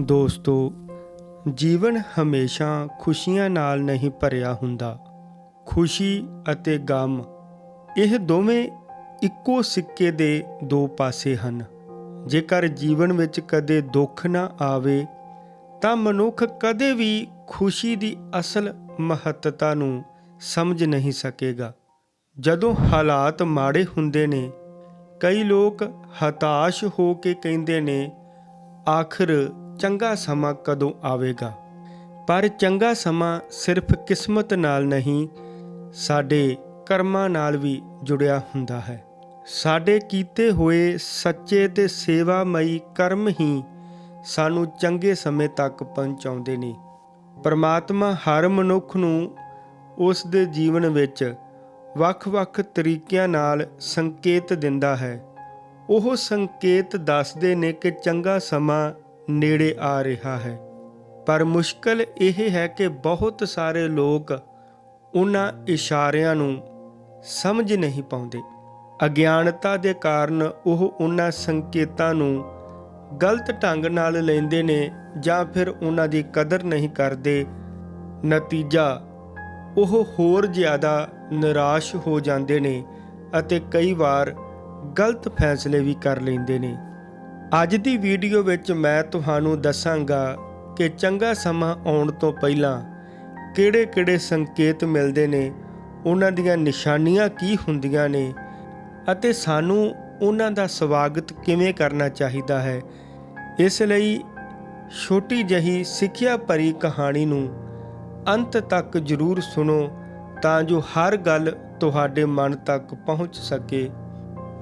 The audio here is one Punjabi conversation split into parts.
ਦੋਸਤੋ, ਜੀਵਨ ਹਮੇਸ਼ਾ ਖੁਸ਼ੀਆਂ ਨਾਲ ਨਹੀਂ ਭਰਿਆ ਹੁੰਦਾ। ਖੁਸ਼ੀ ਅਤੇ ਗਮ, ਇਹ ਦੋਵੇਂ ਇੱਕੋ ਸਿੱਕੇ ਦੇ ਦੋ ਪਾਸੇ ਹਨ। ਜੇਕਰ ਜੀਵਨ ਵਿੱਚ ਕਦੇ ਦੁੱਖ ਨਾ ਆਵੇ, ਤਾਂ ਮਨੁੱਖ ਕਦੇ ਵੀ ਖੁਸ਼ੀ ਦੀ ਅਸਲ ਮਹੱਤਤਾ ਨੂੰ ਸਮਝ ਨਹੀਂ ਸਕੇਗਾ। ਜਦੋਂ ਹਾਲਾਤ ਮਾੜੇ ਹੁੰਦੇ ਨੇ, ਕਈ ਲੋਕ ਹਤਾਸ਼ ਹੋ ਕੇ ਕਹਿੰਦੇ ਨੇ, ਆਖਰ ਚੰਗਾ ਸਮਾਂ ਕਦੋਂ ਆਵੇਗਾ? ਪਰ ਚੰਗਾ ਸਮਾਂ ਸਿਰਫ ਕਿਸਮਤ ਨਾਲ ਨਹੀਂ, ਸਾਡੇ ਕਰਮਾਂ ਨਾਲ ਵੀ ਜੁੜਿਆ ਹੁੰਦਾ ਹੈ। ਸਾਡੇ ਕੀਤੇ ਹੋਏ ਸੱਚੇ ਤੇ ਸੇਵਾਮਈ ਕਰਮ ਹੀ ਸਾਨੂੰ ਚੰਗੇ ਸਮੇਂ ਤੱਕ ਪਹੁੰਚਾਉਂਦੇ ਨੇ। ਪਰਮਾਤਮਾ ਹਰ ਮਨੁੱਖ ਨੂੰ ਉਸ ਦੇ ਜੀਵਨ ਵਿੱਚ ਵੱਖ-ਵੱਖ ਤਰੀਕਿਆਂ ਨਾਲ ਸੰਕੇਤ ਦਿੰਦਾ ਹੈ। ਉਹ ਸੰਕੇਤ ਦੱਸਦੇ ਨੇ ਕਿ ਚੰਗਾ ਸਮਾਂ ਨੇੜੇ ਆ ਰਿਹਾ ਹੈ। ਪਰ ਮੁਸ਼ਕਲ ਇਹ ਹੈ ਕਿ ਬਹੁਤ ਸਾਰੇ ਲੋਕ ਉਹਨਾਂ ਇਸ਼ਾਰਿਆਂ ਨੂੰ ਸਮਝ ਨਹੀਂ ਪਾਉਂਦੇ। ਅਗਿਆਨਤਾ ਦੇ ਕਾਰਨ ਉਹ ਉਹਨਾਂ ਸੰਕੇਤਾਂ ਨੂੰ ਗਲਤ ਢੰਗ ਨਾਲ ਲੈਂਦੇ ਨੇ ਜਾਂ ਫਿਰ ਉਹਨਾਂ ਦੀ ਕਦਰ ਨਹੀਂ ਕਰਦੇ। ਨਤੀਜਾ, ਉਹ ਹੋਰ ਜ਼ਿਆਦਾ ਨਿਰਾਸ਼ ਹੋ ਜਾਂਦੇ ਨੇ ਅਤੇ ਕਈ ਵਾਰ ਗਲਤ ਫੈਸਲੇ ਵੀ ਕਰ ਲੈਂਦੇ ਨੇ। ਅੱਜ ਦੀ ਵੀਡੀਓ ਵਿੱਚ ਮੈਂ ਤੁਹਾਨੂੰ ਦੱਸਾਂਗਾ ਕਿ ਚੰਗਾ ਸਮਾਂ ਆਉਣ ਤੋਂ ਪਹਿਲਾਂ ਕਿਹੜੇ-ਕਿਹੜੇ ਸੰਕੇਤ ਮਿਲਦੇ ਨੇ, ਉਹਨਾਂ ਦੀਆਂ ਨਿਸ਼ਾਨੀਆਂ ਕੀ ਹੁੰਦੀਆਂ ਨੇ ਅਤੇ ਸਾਨੂੰ ਉਹਨਾਂ ਦਾ ਸਵਾਗਤ ਕਿਵੇਂ ਕਰਨਾ ਚਾਹੀਦਾ ਹੈ। ਇਸ ਲਈ ਛੋਟੀ ਜਹੀ ਸਿੱਖਿਆ ਭਰੀ ਕਹਾਣੀ ਨੂੰ ਅੰਤ ਤੱਕ ਜ਼ਰੂਰ ਸੁਣੋ ਤਾਂ ਜੋ ਹਰ ਗੱਲ ਤੁਹਾਡੇ ਮਨ ਤੱਕ ਪਹੁੰਚ ਸਕੇ।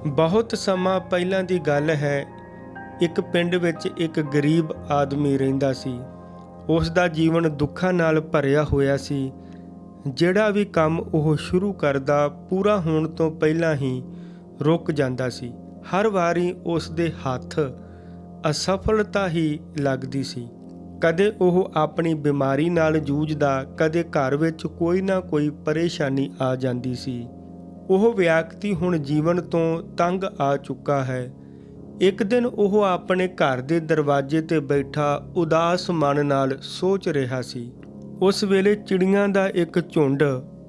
ਬਹੁਤ ਸਮਾਂ ਪਹਿਲਾਂ ਦੀ ਗੱਲ ਹੈ ਇੱਕ ਪਿੰਡ ਵਿੱਚ ਇੱਕ ਗਰੀਬ ਆਦਮੀ ਰਹਿੰਦਾ ਸੀ। ਉਸ ਦਾ ਜੀਵਨ ਦੁੱਖਾਂ ਨਾਲ ਭਰਿਆ ਹੋਇਆ ਸੀ। ਜਿਹੜਾ ਵੀ ਕੰਮ ਉਹ ਸ਼ੁਰੂ ਕਰਦਾ, ਪੂਰਾ ਹੋਣ ਤੋਂ ਪਹਿਲਾਂ ਹੀ ਰੁਕ ਜਾਂਦਾ ਸੀ। ਹਰ ਵਾਰੀ ਉਸ ਦੇ ਹੱਥ ਅਸਫਲਤਾ ਹੀ ਲੱਗਦੀ ਸੀ। ਕਦੇ ਉਹ ਆਪਣੀ ਬਿਮਾਰੀ ਨਾਲ ਜੂਝਦਾ, ਕਦੇ ਘਰ ਵਿੱਚ ਕੋਈ ਨਾ ਕੋਈ ਪਰੇਸ਼ਾਨੀ ਆ ਜਾਂਦੀ ਸੀ। ਉਹ ਵਿਅਕਤੀ ਹੁਣ ਜੀਵਨ ਤੋਂ ਤੰਗ ਆ ਚੁੱਕਾ ਹੈ। ਇੱਕ ਦਿਨ ਉਹ ਆਪਣੇ ਘਰ ਦੇ ਦਰਵਾਜ਼ੇ ਤੇ ਬੈਠਾ ਉਦਾਸ ਮਨ ਨਾਲ ਸੋਚ ਰਿਹਾ ਸੀ। ਉਸ ਵੇਲੇ ਚਿੜੀਆਂ ਦਾ ਇੱਕ ਝੁੰਡ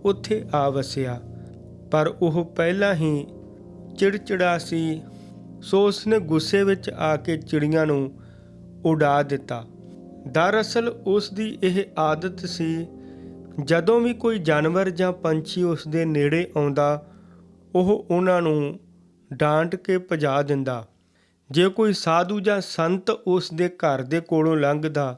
ਉੱਥੇ ਆ ਵਸਿਆ, ਪਰ ਉਹ ਪਹਿਲਾਂ ਹੀ ਚਿੜਚਿੜਾ ਸੀ। ਸੋ ਉਸਨੇ ਗੁੱਸੇ ਵਿੱਚ ਆ ਕੇ ਚਿੜੀਆਂ ਨੂੰ ਉਡਾ ਦਿੱਤਾ। ਦਰਅਸਲ ਉਸ ਦੀ ਇਹ ਆਦਤ ਸੀ, ਜਦੋਂ ਵੀ ਕੋਈ ਜਾਨਵਰ ਜਾਂ ਪੰਛੀ ਉਸ ਦੇ ਨੇੜੇ ਆਉਂਦਾ, ਉਹ ਉਹਨਾਂ ਨੂੰ ਡਾਂਟ ਕੇ ਭਜਾ ਦਿੰਦਾ। ਜੇ ਕੋਈ ਸਾਧੂ ਜਾਂ ਸੰਤ ਉਸ ਦੇ ਘਰ ਦੇ ਕੋਲੋਂ ਲੰਘਦਾ,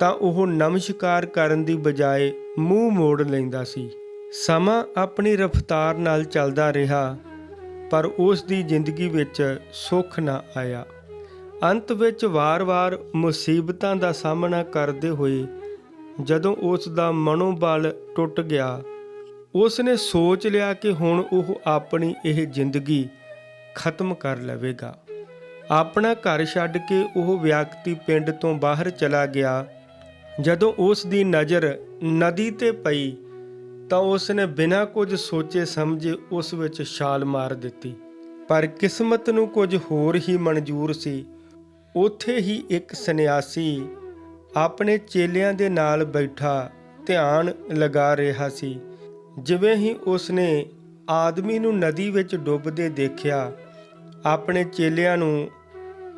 ਤਾਂ ਉਹ ਨਮਸਕਾਰ ਕਰਨ ਦੀ ਬਜਾਏ ਮੂੰਹ ਮੋੜ ਲੈਂਦਾ ਸੀ। ਸਮਾਂ ਆਪਣੀ ਰਫ਼ਤਾਰ ਨਾਲ ਚੱਲਦਾ ਰਿਹਾ, ਪਰ ਉਸ ਦੀ ਜ਼ਿੰਦਗੀ ਵਿੱਚ ਸੁੱਖ ਨਾ ਆਇਆ। ਅੰਤ ਵਿੱਚ ਵਾਰ-ਵਾਰ ਮੁਸੀਬਤਾਂ ਦਾ ਸਾਹਮਣਾ ਕਰਦੇ ਹੋਏ ਜਦੋਂ ਉਸ ਦਾ ਮਨੋਬਲ ਟੁੱਟ ਗਿਆ, ਉਸ ਨੇ ਸੋਚ ਲਿਆ ਕਿ ਹੁਣ ਉਹ ਆਪਣੀ ਇਹ ਜ਼ਿੰਦਗੀ ਖਤਮ ਕਰ ਲਵੇਗਾ। ਆਪਣਾ ਘਰ ਛੱਡ ਕੇ ਉਹ ਵਿਅਕਤੀ ਪਿੰਡ ਤੋਂ ਬਾਹਰ ਚਲਾ ਗਿਆ। ਜਦੋਂ ਉਸ ਦੀ ਨਜ਼ਰ ਨਦੀ ਤੇ ਪਈ, ਤਾਂ ਉਸ ਨੇ ਬਿਨਾਂ ਕੁਝ ਸੋਚੇ ਸਮਝੇ ਉਸ ਵਿੱਚ ਛਾਲ ਮਾਰ ਦਿੱਤੀ। ਪਰ ਕਿਸਮਤ ਨੂੰ ਕੁਝ ਹੋਰ ਹੀ ਮਨਜ਼ੂਰ ਸੀ। ਉੱਥੇ ਹੀ ਇੱਕ ਸੰਨਿਆਸੀ ਆਪਣੇ ਚੇਲਿਆਂ ਦੇ ਨਾਲ ਬੈਠਾ ਧਿਆਨ ਲਗਾ ਰਿਹਾ ਸੀ। ਜਿਵੇਂ ਹੀ ਉਸ ਨੇ ਆਦਮੀ ਨੂੰ ਨਦੀ ਵਿੱਚ ਡੁੱਬਦੇ ਦੇਖਿਆ, ਆਪਣੇ ਚੇਲਿਆਂ ਨੂੰ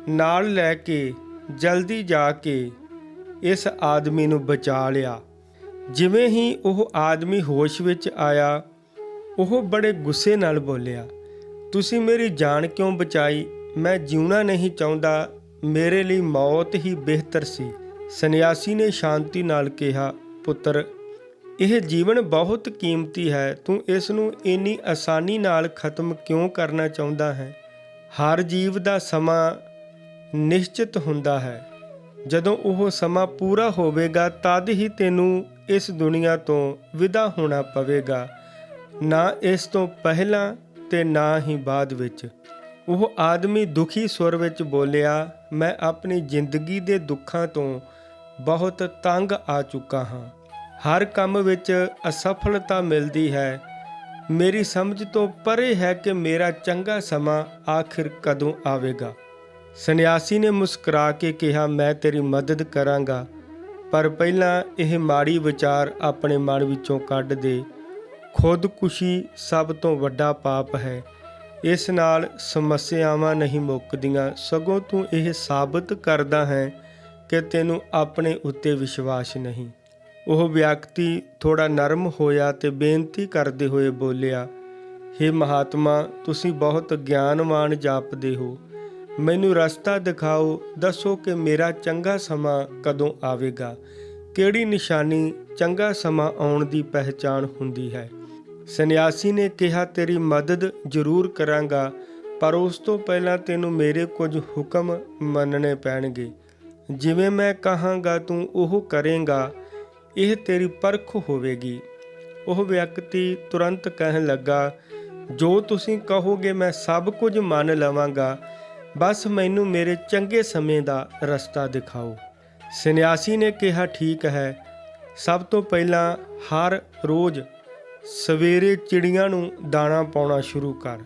ਨਾਲ ਲੈ ਕੇ ਜਲਦੀ ਜਾ ਕੇ ਇਸ ਆਦਮੀ ਨੂੰ ਬਚਾ ਲਿਆ। ਜਿਵੇਂ ਹੀ ਉਹ ਆਦਮੀ ਹੋਸ਼ ਵਿੱਚ ਆਇਆ, ਉਹ ਬੜੇ ਗੁੱਸੇ ਨਾਲ ਬੋਲਿਆ, ਤੁਸੀਂ ਮੇਰੀ ਜਾਨ ਕਿਉਂ ਬਚਾਈ? ਮੈਂ ਜਿਉਣਾ ਨਹੀਂ ਚਾਹੁੰਦਾ। ਮੇਰੇ ਲਈ ਮੌਤ ਹੀ ਬਿਹਤਰ ਸੀ। ਸੰਨਿਆਸੀ ਨੇ ਸ਼ਾਂਤੀ ਨਾਲ ਕਿਹਾ, ਪੁੱਤਰ, ਇਹ ਜੀਵਨ ਬਹੁਤ ਕੀਮਤੀ ਹੈ। ਤੂੰ ਇਸ ਨੂੰ ਇੰਨੀ ਆਸਾਨੀ ਨਾਲ ਖਤਮ ਕਿਉਂ ਕਰਨਾ ਚਾਹੁੰਦਾ ਹੈ? ਹਰ ਜੀਵ ਦਾ ਸਮਾਂ ਨਿਸ਼ਚਿਤ ਹੁੰਦਾ ਹੈ। ਜਦੋਂ ਉਹ ਸਮਾਂ ਪੂਰਾ ਹੋਵੇਗਾ, ਤਦ ਹੀ ਤੈਨੂੰ ਇਸ ਦੁਨੀਆ ਤੋਂ ਵਿਦਾ ਹੋਣਾ ਪਵੇਗਾ। ਨਾ ਇਸ ਤੋਂ ਪਹਿਲਾਂ ਤੇ ਨਾ ਹੀ ਬਾਅਦ ਵਿੱਚ। ਉਹ ਆਦਮੀ ਦੁਖੀ ਸੁਰ ਵਿੱਚ ਬੋਲਿਆ, ਮੈਂ ਆਪਣੀ ਜ਼ਿੰਦਗੀ ਦੇ ਦੁੱਖਾਂ ਤੋਂ ਬਹੁਤ ਤੰਗ ਆ ਚੁੱਕਾ ਹਾਂ। ਹਰ ਕੰਮ ਵਿੱਚ ਅਸਫਲਤਾ ਮਿਲਦੀ ਹੈ। ਮੇਰੀ ਸਮਝ ਤੋਂ ਪਰੇ ਹੈ ਕਿ ਮੇਰਾ ਚੰਗਾ ਸਮਾਂ ਆਖਿਰ ਕਦੋਂ ਆਵੇਗਾ। ਸੰਨਿਆਸੀ ਨੇ ਮੁਸਕਰਾ ਕੇ ਕਿਹਾ, ਮੈਂ ਤੇਰੀ ਮਦਦ ਕਰਾਂਗਾ, ਪਰ ਪਹਿਲਾਂ ਇਹ ਮਾੜੀ ਵਿਚਾਰ ਆਪਣੇ ਮਨ ਵਿੱਚੋਂ ਕੱਢ ਦੇ। ਖੁਦਕੁਸ਼ੀ ਸਭ ਤੋਂ ਵੱਡਾ ਪਾਪ ਹੈ। ਇਸ ਨਾਲ ਸਮੱਸਿਆਵਾਂ ਨਹੀਂ ਮੁੱਕਦੀਆਂ। ਸਗੋਂ ਤੂੰ ਇਹ ਸਾਬਤ ਕਰਦਾ ਹੈ ਕਿ ਤੈਨੂੰ ਆਪਣੇ ਉੱਤੇ ਵਿਸ਼ਵਾਸ ਨਹੀਂ। ਉਹ ਵਿਅਕਤੀ ਥੋੜਾ ਨਰਮ ਹੋਇਆ ਤੇ ਬੇਨਤੀ ਕਰਦੇ ਹੋਏ ਬੋਲਿਆ, ਹੇ ਮਹਾਤਮਾ, ਤੁਸੀਂ ਬਹੁਤ ਗਿਆਨਵਾਨ ਜਾਪਦੇ ਹੋ। ਮੈਨੂੰ ਰਸਤਾ ਦਿਖਾਓ, ਦੱਸੋ ਕਿ ਮੇਰਾ ਚੰਗਾ ਸਮਾਂ ਕਦੋਂ ਆਵੇਗਾ? ਕਿਹੜੀ ਨਿਸ਼ਾਨੀ ਚੰਗਾ ਸਮਾਂ ਆਉਣ ਦੀ ਪਹਿਚਾਣ ਹੁੰਦੀ ਹੈ? ਸੰਨਿਆਸੀ ਨੇ ਕਿਹਾ, ਤੇਰੀ ਮਦਦ ਜ਼ਰੂਰ ਕਰਾਂਗਾ, ਪਰ ਉਸ ਤੋਂ ਪਹਿਲਾਂ ਤੈਨੂੰ ਮੇਰੇ ਕੁਝ ਹੁਕਮ ਮੰਨਣੇ ਪੈਣਗੇ। ਜਿਵੇਂ ਮੈਂ ਕਹਾਂਗਾ, ਤੂੰ ਉਹ ਕਰੇਂਗਾ, ਇਹ ਤੇਰੀ ਪਰਖ ਹੋਵੇਗੀ। ਉਹ ਵਿਅਕਤੀ ਤੁਰੰਤ ਕਹਿਣ ਲੱਗਾ, ਜੋ ਤੁਸੀਂ ਕਹੋਗੇ, ਮੈਂ ਸਭ ਕੁਝ ਮੰਨ ਲਵਾਂਗਾ ਬਸ ਮੈਨੂੰ ਮੇਰੇ ਚੰਗੇ ਸਮੇਂ ਦਾ ਰਸਤਾ ਦਿਖਾਓ। ਸੰਨਿਆਸੀ ਨੇ ਕਿਹਾ, ਠੀਕ ਹੈ। ਸਭ ਤੋਂ ਪਹਿਲਾਂ ਹਰ ਰੋਜ਼ ਸਵੇਰੇ ਚਿੜੀਆਂ ਨੂੰ ਦਾਣਾ ਪਾਉਣਾ ਸ਼ੁਰੂ ਕਰ।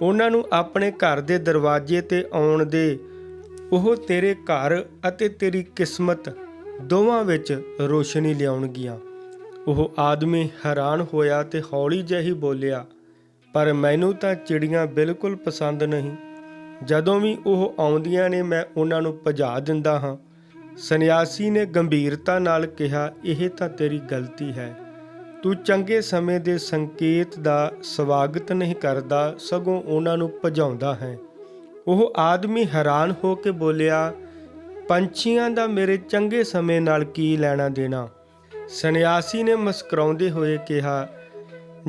ਉਹਨਾਂ ਨੂੰ ਆਪਣੇ ਘਰ ਦੇ ਦਰਵਾਜ਼ੇ ਤੇ ਆਉਣ ਦੇ। ਉਹ ਤੇਰੇ ਘਰ ਅਤੇ ਤੇਰੀ ਕਿਸਮਤ ਦੋਵਾਂ ਵਿੱਚ ਰੋਸ਼ਨੀ ਲਿਆਉਣਗੀਆਂ। ਉਹ ਆਦਮੀ ਹੈਰਾਨ ਹੋਇਆ ਤੇ ਹੌਲੀ ਜਿਹੀ ਬੋਲਿਆ, ਪਰ ਮੈਨੂੰ ਤਾਂ ਚਿੜੀਆਂ ਬਿਲਕੁਲ ਪਸੰਦ ਨਹੀਂ। ਜਦੋਂ ਵੀ ਉਹ ਆਉਂਦੀਆਂ ਨੇ, ਮੈਂ ਉਹਨਾਂ ਨੂੰ ਭਜਾ ਦਿੰਦਾ ਹਾਂ। ਸੰਨਿਆਸੀ ਨੇ ਗੰਭੀਰਤਾ ਨਾਲ ਕਿਹਾ, ਇਹ ਤਾਂ ਤੇਰੀ ਗਲਤੀ ਹੈ। ਤੂੰ ਚੰਗੇ ਸਮੇਂ ਦੇ ਸੰਕੇਤ ਦਾ ਸਵਾਗਤ ਨਹੀਂ ਕਰਦਾ, ਸਗੋਂ ਉਹਨਾਂ ਨੂੰ ਭਜਾਉਂਦਾ ਹੈ। ਉਹ ਆਦਮੀ ਹੈਰਾਨ ਹੋ ਕੇ ਬੋਲਿਆ, ਪੰਛੀਆਂ ਦਾ ਮੇਰੇ ਚੰਗੇ ਸਮੇਂ ਨਾਲ ਕੀ ਲੈਣਾ ਦੇਣਾ? ਸੰਨਿਆਸੀ ਨੇ ਮੁਸਕਰਾਉਂਦੇ ਹੋਏ ਕਿਹਾ,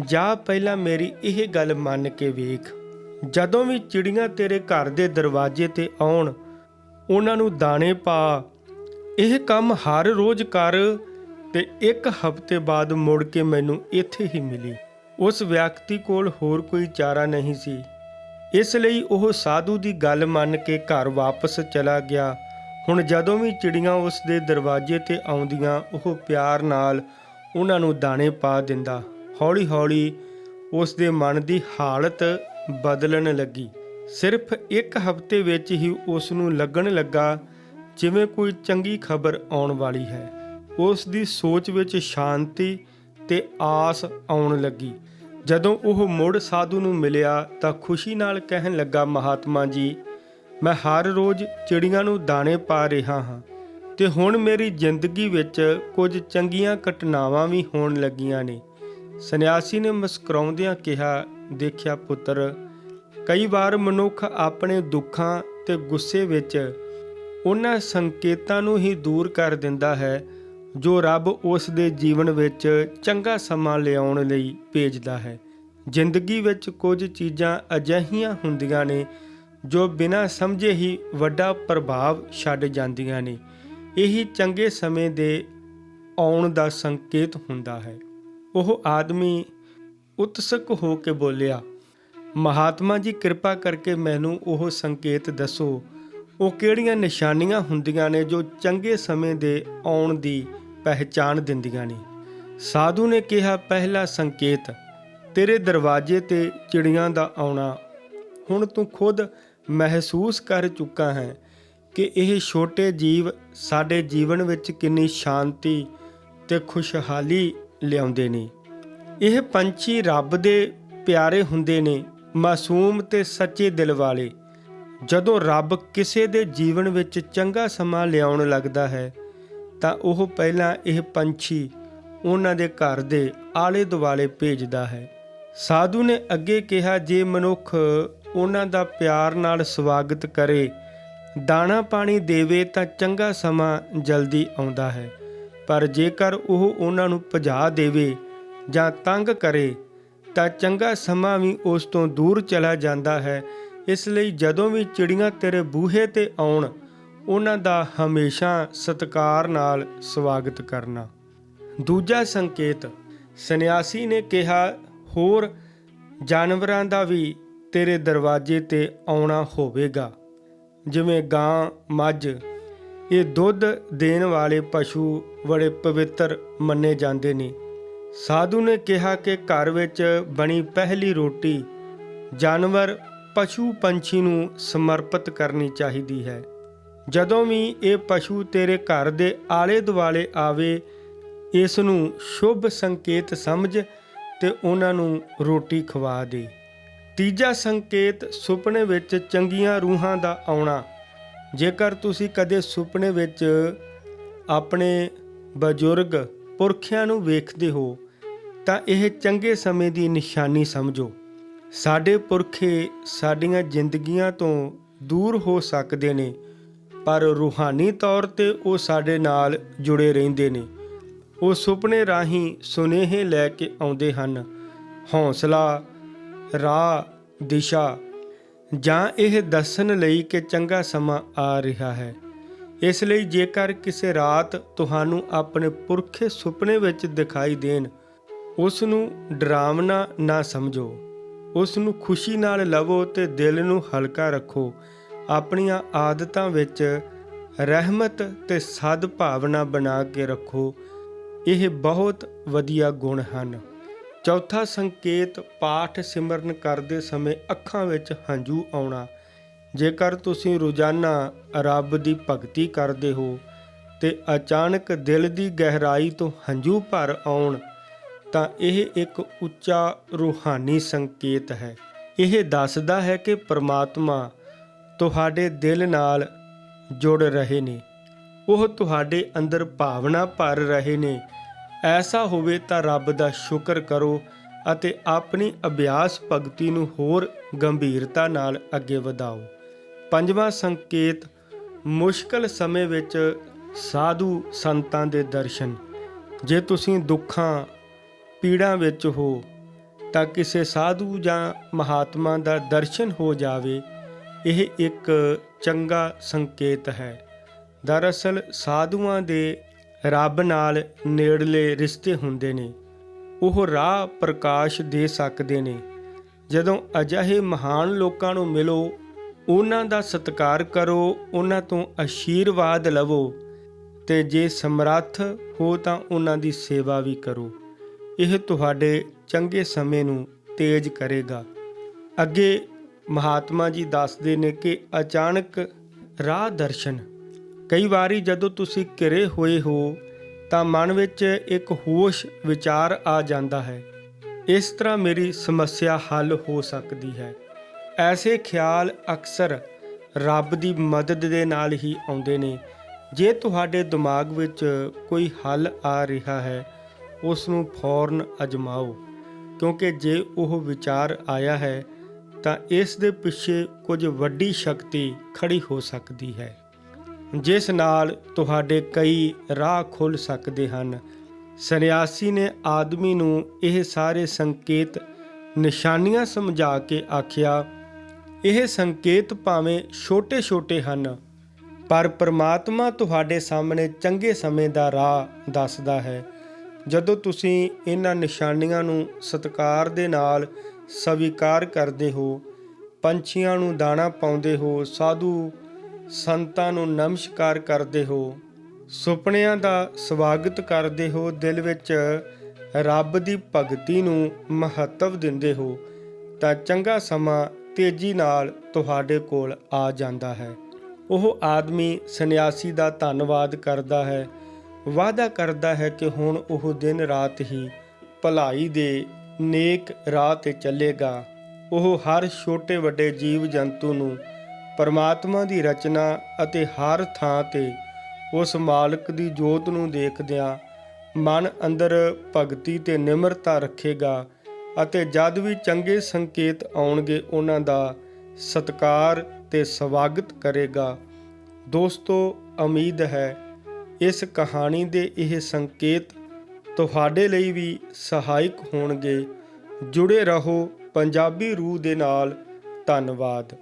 ਜਾ ਪਹਿਲਾਂ ਮੇਰੀ ਇਹ ਗੱਲ ਮੰਨ ਕੇ ਵੇਖ। ਜਦੋਂ ਵੀ ਚਿੜੀਆਂ ਤੇਰੇ ਘਰ ਦੇ ਦਰਵਾਜ਼ੇ ਤੇ ਆਉਣ, ਉਹਨਾਂ ਨੂੰ ਦਾਣੇ ਪਾ। ਇਹ ਕੰਮ ਹਰ ਰੋਜ਼ ਕਰ ਤੇ ਇੱਕ ਹਫ਼ਤੇ ਬਾਅਦ ਮੁੜ ਕੇ ਮੈਨੂੰ ਇੱਥੇ ਹੀ ਮਿਲੀ। ਉਸ ਵਿਅਕਤੀ ਕੋਲ ਹੋਰ ਕੋਈ ਚਾਰਾ ਨਹੀਂ ਸੀ। ਇਸ ਲਈ ਉਹ ਸਾਧੂ ਦੀ ਗੱਲ ਮੰਨ ਕੇ ਘਰ ਵਾਪਸ ਚਲਾ ਗਿਆ। ਹੁਣ ਜਦੋਂ ਵੀ ਚਿੜੀਆਂ ਉਸ ਦੇ ਦਰਵਾਜ਼ੇ ਤੇ ਆਉਂਦੀਆਂ, ਉਹ ਪਿਆਰ ਨਾਲ ਉਹਨਾਂ ਨੂੰ ਦਾਣੇ ਪਾ ਦਿੰਦਾ। ਹੌਲੀ-ਹੌਲੀ ਉਸ ਦੇ ਮਨ ਦੀ ਹਾਲਤ ਬਦਲਣ ਲੱਗੀ। ਸਿਰਫ ਇੱਕ ਹਫ਼ਤੇ ਵਿੱਚ ਹੀ ਉਸ ਨੂੰ ਲੱਗਣ ਲੱਗਾ, ਜਿਵੇਂ ਕੋਈ ਚੰਗੀ ਖਬਰ ਆਉਣ ਵਾਲੀ ਹੈ। ਉਸ ਦੀ ਸੋਚ ਵਿੱਚ ਸ਼ਾਂਤੀ ਤੇ ਆਸ ਆਉਣ ਲੱਗੀ। ਜਦੋਂ ਉਹ ਮੁੜ ਸਾਧੂ ਨੂੰ ਮਿਲਿਆ ਤਾਂ ਖੁਸ਼ੀ ਨਾਲ ਕਹਿਣ ਲੱਗਾ, ਮਹਾਤਮਾ ਜੀ, ਮੈਂ ਹਰ ਰੋਜ਼ ਚਿੜੀਆਂ ਨੂੰ ਦਾਣੇ ਪਾ ਰਿਹਾ ਹਾਂ ਤੇ ਹੁਣ ਮੇਰੀ ਜ਼ਿੰਦਗੀ ਵਿੱਚ ਕੁਝ ਚੰਗੀਆਂ ਘਟਨਾਵਾਂ ਵੀ ਹੋਣ ਲੱਗੀਆਂ ਨੇ। ਸੰਨਿਆਸੀ ਨੇ ਮੁਸਕਰਾਉਂਦਿਆਂ ਕਿਹਾ ਦੇਖਿਆ ਪੁੱਤਰ, ਕਈ ਵਾਰ ਮਨੁੱਖ ਆਪਣੇ ਦੁੱਖਾਂ ਤੇ ਗੁੱਸੇ ਵਿੱਚ ਉਹਨਾਂ ਸੰਕੇਤਾਂ ਨੂੰ ਹੀ ਦੂਰ ਕਰ ਦਿੰਦਾ ਹੈ, ਜੋ ਰੱਬ ਉਸ ਦੇ ਜੀਵਨ ਵਿੱਚ ਚੰਗਾ ਸਮਾਂ ਲਿਆਉਣ ਲਈ ਭੇਜਦਾ ਹੈ। ਜ਼ਿੰਦਗੀ ਵਿੱਚ ਕੁਝ ਚੀਜ਼ਾਂ ਅਜਿਹੀਆਂ ਹੁੰਦੀਆਂ ਨੇ, ਜੋ ਬਿਨਾਂ ਸਮਝੇ ਹੀ ਵੱਡਾ ਪ੍ਰਭਾਵ ਛੱਡ ਜਾਂਦੀਆਂ ਨੇ। ਇਹੀ ਚੰਗੇ ਸਮੇਂ ਦੇ ਆਉਣ ਦਾ ਸੰਕੇਤ ਹੁੰਦਾ ਹੈ। ਉਹ ਆਦਮੀ ਉਤਸਕ ਹੋ ਕੇ ਬੋਲਿਆ, ਮਹਾਤਮਾ ਜੀ, ਕਿਰਪਾ ਕਰਕੇ ਮੈਨੂੰ ਉਹ ਸੰਕੇਤ ਦੱਸੋ। ਉਹ ਕਿਹੜੀਆਂ ਨਿਸ਼ਾਨੀਆਂ ਹੁੰਦੀਆਂ ਨੇ ਜੋ ਚੰਗੇ ਸਮੇਂ ਦੇ ਆਉਣ ਦੀ ਪਹਿਚਾਣ ਦਿੰਦੀਆਂ ਨੇ? ਸਾਧੂ ਨੇ ਕਿਹਾ, ਪਹਿਲਾ ਸੰਕੇਤ, ਤੇਰੇ ਦਰਵਾਜ਼ੇ ਤੇ ਚਿੜੀਆਂ ਦਾ ਆਉਣਾ। ਹੁਣ ਤੂੰ ਖੁਦ ਮਹਿਸੂਸ ਕਰ ਚੁੱਕਾ ਹੈ ਕਿ ਇਹ ਛੋਟੇ ਜੀਵ ਸਾਡੇ ਜੀਵਨ ਵਿੱਚ ਕਿੰਨੀ ਸ਼ਾਂਤੀ ਤੇ ਖੁਸ਼ਹਾਲੀ ਲਿਆਉਂਦੇ ਨੇ। ਇਹ ਪੰਛੀ ਰੱਬ ਦੇ ਪਿਆਰੇ ਹੁੰਦੇ ਨੇ, ਮਾਸੂਮ ਤੇ ਸੱਚੇ ਦਿਲ ਵਾਲੇ। ਜਦੋਂ ਰੱਬ ਕਿਸੇ ਦੇ ਜੀਵਨ ਵਿੱਚ ਚੰਗਾ ਸਮਾਂ ਲਿਆਉਣ ਲੱਗਦਾ ਹੈ, ਤਾਂ ਉਹ ਪਹਿਲਾਂ ਇਹ ਪੰਛੀ ਉਹਨਾਂ ਦੇ ਘਰ ਦੇ ਆਲੇ ਦੁਆਲੇ ਭੇਜਦਾ ਹੈ। ਸਾਧੂ ਨੇ ਅੱਗੇ ਕਿਹਾ, ਜੇ ਮਨੁੱਖ ਉਹਨਾਂ ਦਾ ਪਿਆਰ ਨਾਲ ਸਵਾਗਤ ਕਰੇ, ਦਾਣਾ ਪਾਣੀ ਦੇਵੇ ਤਾਂ ਚੰਗਾ ਸਮਾਂ ਜਲਦੀ ਆਉਂਦਾ ਹੈ। ਪਰ ਜੇਕਰ ਉਹ ਉਹਨਾਂ ਨੂੰ ਭਜਾ ਦੇਵੇ ਜਾਂ ਤੰਗ ਕਰੇ, ਤਾਂ ਚੰਗਾ ਸਮਾਂ ਵੀ ਉਸ ਤੋਂ ਦੂਰ ਚਲਾ ਜਾਂਦਾ ਹੈ। ਇਸ ਲਈ ਜਦੋਂ ਵੀ ਚਿੜੀਆਂ ਤੇਰੇ ਬੂਹੇ ਤੇ ਆਉਣ, ਉਹਨਾਂ ਦਾ ਹਮੇਸ਼ਾ ਸਤਿਕਾਰ ਨਾਲ ਸਵਾਗਤ ਕਰਨਾ। ਦੂਜਾ ਸੰਕੇਤ, ਸੰਨਿਆਸੀ ਨੇ ਕਿਹਾ, ਹੋਰ ਜਾਨਵਰਾਂ ਦਾ ਵੀ ਤੇਰੇ ਦਰਵਾਜ਼ੇ ਤੇ ਆਉਣਾ ਹੋਵੇਗਾ। ਜਿਵੇਂ ਗਾਂ, ਮੱਝ, ਇਹ ਦੁੱਧ ਦੇਣ ਵਾਲੇ ਪਸ਼ੂ ਬੜੇ ਪਵਿੱਤਰ ਮੰਨੇ ਜਾਂਦੇ ਨੇ। ਸਾਧੂ ਨੇ ਕਿਹਾ ਕਿ ਘਰ ਵਿੱਚ ਬਣੀ ਪਹਿਲੀ ਰੋਟੀ ਜਾਨਵਰ ਪਸ਼ੂ ਪੰਛੀ ਨੂੰ ਸਮਰਪਿਤ ਕਰਨੀ ਚਾਹੀਦੀ ਹੈ। ਜਦੋਂ ਵੀ ਇਹ ਪਸ਼ੂ ਤੇਰੇ ਘਰ ਦੇ ਆਲੇ ਦੁਆਲੇ ਆਵੇ, ਇਸ ਨੂੰ ਸ਼ੁਭ ਸੰਕੇਤ ਸਮਝ ਤੇ ਉਹਨਾਂ ਨੂੰ ਰੋਟੀ ਖਵਾ ਦੇ। ਤੀਜਾ ਸੰਕੇਤ, ਸੁਪਨੇ ਵਿੱਚ ਚੰਗੀਆਂ ਰੂਹਾਂ ਦਾ ਆਉਣਾ। ਜੇਕਰ ਤੁਸੀਂ ਕਦੇ ਸੁਪਨੇ ਵਿੱਚ ਆਪਣੇ ਬਜ਼ੁਰਗ ਪੁਰਖਿਆਂ ਨੂੰ ਵੇਖਦੇ ਹੋ ਤਾਂ ਇਹ ਚੰਗੇ ਸਮੇਂ ਦੀ ਨਿਸ਼ਾਨੀ ਸਮਝੋ। ਸਾਡੇ ਪੁਰਖੇ ਸਾਡੀਆਂ ਜ਼ਿੰਦਗੀਆਂ ਤੋਂ ਦੂਰ ਹੋ ਸਕਦੇ ਨੇ, ਪਰ ਰੂਹਾਨੀ ਤੌਰ ਤੇ ਉਹ ਸਾਡੇ ਨਾਲ ਜੁੜੇ ਰਹਿੰਦੇ ਨੇ। ਉਹ ਸੁਪਨੇ ਰਾਹੀਂ ਸੁਨੇਹੇ ਲੈ ਕੇ ਆਉਂਦੇ ਹਨ। ਹੌਸਲਾ, ਰਾਹ, ਦਿਸ਼ਾ ਜਾਂ ਇਹ ਦੱਸਣ ਲਈ ਕਿ ਚੰਗਾ ਸਮਾਂ ਆ ਰਿਹਾ ਹੈ। ਇਸ ਲਈ ਜੇਕਰ ਕਿਸੇ ਰਾਤ ਤੁਹਾਨੂੰ ਆਪਣੇ ਪੁਰਖੇ ਸੁਪਨੇ ਵਿੱਚ ਦਿਖਾਈ ਦੇਣ ਉਸ ਨੂੰ ਡਰਾਵਨਾ ਨਾ ਸਮਝੋ। ਉਸ ਨੂੰ ਖੁਸ਼ੀ ਨਾਲ ਲਵੋ ਤੇ ਦਿਲ ਨੂੰ ਹਲਕਾ ਰੱਖੋ। ਆਪਣੀਆਂ ਆਦਤਾਂ ਵਿੱਚ ਰਹਿਮਤ ਤੇ ਸਦ ਭਾਵਨਾ ਬਣਾ ਕੇ ਰੱਖੋ। ਇਹ ਬਹੁਤ ਵਧੀਆ ਗੁਣ ਹਨ। ਚੌਥਾ ਸੰਕੇਤ, ਪਾਠ ਸਿਮਰਨ ਕਰਦੇ ਸਮੇਂ ਅੱਖਾਂ ਵਿੱਚ ਹੰਝੂ ਆਉਣਾ। ਜੇਕਰ ਤੁਸੀਂ ਰੋਜ਼ਾਨਾ ਰੱਬ ਦੀ ਭਗਤੀ ਕਰਦੇ ਹੋ ਤੇ ਅਚਾਨਕ ਦਿਲ ਦੀ ਗਹਿਰਾਈ ਤੋਂ ਹੰਝੂ ਭਰ ਆਉਣ ਤਾਂ ਇਹ ਇੱਕ ਉੱਚਾ ਰੂਹਾਨੀ ਸੰਕੇਤ ਹੈ। ਇਹ ਦੱਸਦਾ ਹੈ ਕਿ ਪ੍ਰਮਾਤਮਾ ਤੁਹਾਡੇ ਦਿਲ ਨਾਲ ਜੁੜ ਰਹੇ ਨੇ। ਉਹ ਤੁਹਾਡੇ ਅੰਦਰ ਭਾਵਨਾ ਭਰ ਰਹੇ ਨੇ। ਐਸਾ ਹੋਵੇ ਤਾਂ ਰੱਬ ਦਾ ਸ਼ੁਕਰ ਕਰੋ ਅਤੇ ਆਪਣੀ ਅਭਿਆਸ ਭਗਤੀ ਨੂੰ ਹੋਰ ਗੰਭੀਰਤਾ ਨਾਲ ਅੱਗੇ ਵਧਾਓ। ਪੰਜਵਾਂ ਸੰਕੇਤ, ਮੁਸ਼ਕਲ ਸਮੇਂ ਵਿੱਚ ਸਾਧੂ ਸੰਤਾਂ ਦੇ ਦਰਸ਼ਨ। ਜੇ ਤੁਸੀਂ ਦੁੱਖਾਂ ਪੀੜਾਂ ਵਿੱਚ ਹੋ, ਤਾਂ ਕਿਸੇ ਸਾਧੂ ਜਾਂ ਮਹਾਤਮਾ ਦਾ ਦਰਸ਼ਨ ਹੋ ਜਾਵੇ, ਇਹ ਇੱਕ ਚੰਗਾ ਸੰਕੇਤ ਹੈ। ਦਰਅਸਲ ਸਾਧੂਆਂ ਦੇ ਰੱਬ ਨਾਲ ਨੇੜਲੇ ਰਿਸ਼ਤੇ ਹੁੰਦੇ ਨੇ, ਉਹ ਰਾਹ ਪ੍ਰਕਾਸ਼ ਦੇ ਸਕਦੇ ਨੇ। ਜਦੋਂ ਅਜਿਹੇ ਮਹਾਨ ਲੋਕਾਂ ਨੂੰ ਮਿਲੋ, ਉਹਨਾਂ ਦਾ ਸਤਿਕਾਰ ਕਰੋ, ਉਹਨਾਂ ਤੋਂ ਆਸ਼ੀਰਵਾਦ ਲਵੋ, ਤੇ ਜੇ ਸਮਰੱਥ ਹੋ ਤਾਂ ਉਹਨਾਂ ਦੀ ਸੇਵਾ ਵੀ ਕਰੋ। ਇਹ ਤੁਹਾਡੇ ਚੰਗੇ ਸਮੇਂ ਨੂੰ ਤੇਜ਼ ਕਰੇਗਾ। ਅੱਗੇ ਮਹਾਤਮਾ ਜੀ ਦੱਸਦੇ ਨੇ ਕਿ ਅਚਾਨਕ ਰਾਹ ਦਰਸ਼ਨ। ਕਈ ਵਾਰੀ ਜਦੋਂ ਤੁਸੀਂ ਘਿਰੇ ਹੋਏ ਹੋ, ਤਾਂ ਮਨ ਵਿੱਚ ਇੱਕ ਹੋਸ਼, ਵਿਚਾਰ ਆ ਜਾਂਦਾ ਹੈ। ਇਸ ਤਰ੍ਹਾਂ ਮੇਰੀ ਸਮੱਸਿਆ ਹੱਲ ਹੋ ਸਕਦੀ ਹੈ। ਐਸੇ ਖਿਆਲ ਅਕਸਰ ਰੱਬ ਦੀ ਮਦਦ ਦੇ ਨਾਲ ਹੀ ਆਉਂਦੇ ਨੇ। ਜੇ ਤੁਹਾਡੇ ਦਿਮਾਗ ਵਿੱਚ ਕੋਈ ਹੱਲ ਆ ਰਿਹਾ ਹੈ ਉਸ ਨੂੰ ਫੌਰਨ ਅਜਮਾਓ, ਕਿਉਂਕਿ ਜੇ ਉਹ ਵਿਚਾਰ ਆਇਆ ਹੈ, ਤਾਂ ਇਸ ਦੇ ਪਿੱਛੇ ਕੁਝ ਵੱਡੀ ਸ਼ਕਤੀ ਖੜੀ ਹੋ ਸਕਦੀ ਹੈ, ਜਿਸ ਨਾਲ ਤੁਹਾਡੇ ਕਈ ਰਾਹ ਖੁੱਲ ਸਕਦੇ ਹਨ। ਸੰਨਿਆਸੀ ਨੇ ਆਦਮੀ ਨੂੰ ਇਹ ਸਾਰੇ ਸੰਕੇਤ, ਨਿਸ਼ਾਨੀਆਂ ਸਮਝਾ ਕੇ ਆਖਿਆ, ਇਹ ਸੰਕੇਤ ਭਾਵੇਂ ਛੋਟੇ-ਛੋਟੇ ਹਨ, ਪਰ ਪ੍ਰਮਾਤਮਾ ਤੁਹਾਡੇ ਸਾਹਮਣੇ ਚੰਗੇ ਸਮੇਂ ਦਾ ਰਾਹ ਦੱਸਦਾ ਹੈ। ਜਦੋਂ ਤੁਸੀਂ ਇਹਨਾਂ ਨਿਸ਼ਾਨੀਆਂ ਨੂੰ ਸਤਿਕਾਰ ਦੇ ਨਾਲ ਸਵੀਕਾਰ ਕਰਦੇ ਹੋ, ਪੰਛੀਆਂ ਨੂੰ ਦਾਣਾ ਪਾਉਂਦੇ ਹੋ, ਸਾਧੂ ਸੰਤਾਂ ਨੂੰ ਨਮਸਕਾਰ ਕਰਦੇ ਹੋ, ਸੁਪਨਿਆਂ ਦਾ ਸਵਾਗਤ ਕਰਦੇ ਹੋ, ਦਿਲ ਵਿੱਚ ਰੱਬ ਦੀ ਭਗਤੀ ਨੂੰ ਮਹੱਤਵ ਦਿੰਦੇ ਹੋ, ਤਾਂ ਚੰਗਾ ਸਮਾਂ ਤੇਜ਼ੀ ਨਾਲ ਤੁਹਾਡੇ ਕੋਲ ਆ ਜਾਂਦਾ ਹੈ। ਉਹ ਆਦਮੀ ਸੰਨਿਆਸੀ ਦਾ ਧੰਨਵਾਦ ਕਰਦਾ ਹੈ ਵਾਅਦਾ ਕਰਦਾ ਹੈ ਕਿ ਹੁਣ ਉਹ ਦਿਨ ਰਾਤ ਹੀ ਭਲਾਈ ਦੇ ਨੇਕ ਰਾਹ ਤੇ ਚੱਲੇਗਾ। ਉਹ ਹਰ ਛੋਟੇ ਵੱਡੇ ਜੀਵ ਜੰਤੂ ਨੂੰ ਪਰਮਾਤਮਾ ਦੀ ਰਚਨਾ ਅਤੇ ਹਰ ਥਾਂ ਤੇ ਉਸ ਮਾਲਕ ਦੀ ਜੋਤ ਨੂੰ ਦੇਖਦਿਆਂ ਮਨ ਅੰਦਰ ਭਗਤੀ ਤੇ ਨਿਮਰਤਾ ਰੱਖੇਗਾ ਅਤੇ ਜਦ ਵੀ ਚੰਗੇ ਸੰਕੇਤ ਆਉਣਗੇ, ਉਹਨਾਂ ਦਾ ਸਤਕਾਰ ਤੇ ਸਵਾਗਤ ਕਰੇਗਾ। ਦੋਸਤੋ, ਉਮੀਦ ਹੈ ਇਸ ਕਹਾਣੀ ਦੇ ਇਹ ਸੰਕੇਤ ਤੁਹਾਡੇ ਲਈ ਵੀ ਸਹਾਇਕ ਹੋਣਗੇ। ਜੁੜੇ ਰਹੋ ਪੰਜਾਬੀ ਰੂਹ ਦੇ ਨਾਲ। ਧੰਨਵਾਦ।